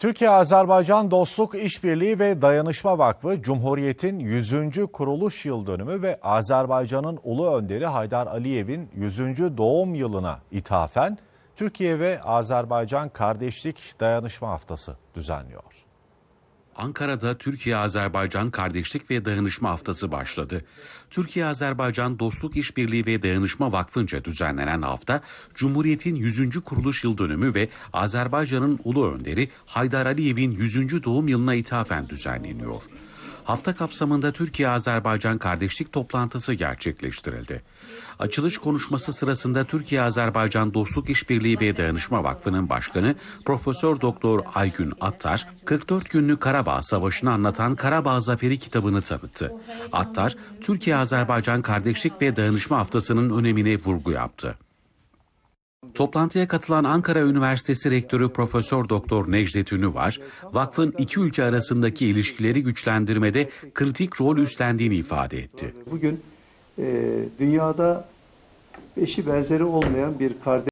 Türkiye-Azerbaycan Dostluk İşbirliği ve Dayanışma Vakfı, Cumhuriyet'in 100. kuruluş yıl dönümü ve Azerbaycan'ın ulu önderi Haydar Aliyev'in 100. doğum yılına ithafen Türkiye ve Azerbaycan Kardeşlik Dayanışma Haftası düzenliyor. Ankara'da Türkiye-Azerbaycan Kardeşlik ve Dayanışma Haftası başladı. Türkiye-Azerbaycan Dostluk İşbirliği ve Dayanışma Vakfı'nca düzenlenen hafta, Cumhuriyet'in 100. kuruluş yıl dönümü ve Azerbaycan'ın ulu önderi Haydar Aliyev'in 100. doğum yılına ithafen düzenleniyor. Hafta kapsamında Türkiye-Azerbaycan kardeşlik toplantısı gerçekleştirildi. Açılış konuşması sırasında Türkiye-Azerbaycan Dostluk İşbirliği ve Dayanışma Vakfı'nın başkanı Profesör Doktor Aygün Attar, 44 günlük Karabağ Savaşı'nı anlatan Karabağ Zaferi kitabını tanıttı. Attar, Türkiye-Azerbaycan Kardeşlik ve Dayanışma Haftası'nın önemine vurgu yaptı. Toplantıya katılan Ankara Üniversitesi Rektörü Profesör Doktor Necdet Ünüvar, vakfın iki ülke arasındaki ilişkileri güçlendirmede kritik rol üstlendiğini ifade etti. Bugün e, dünyada eşi benzeri olmayan bir kardeş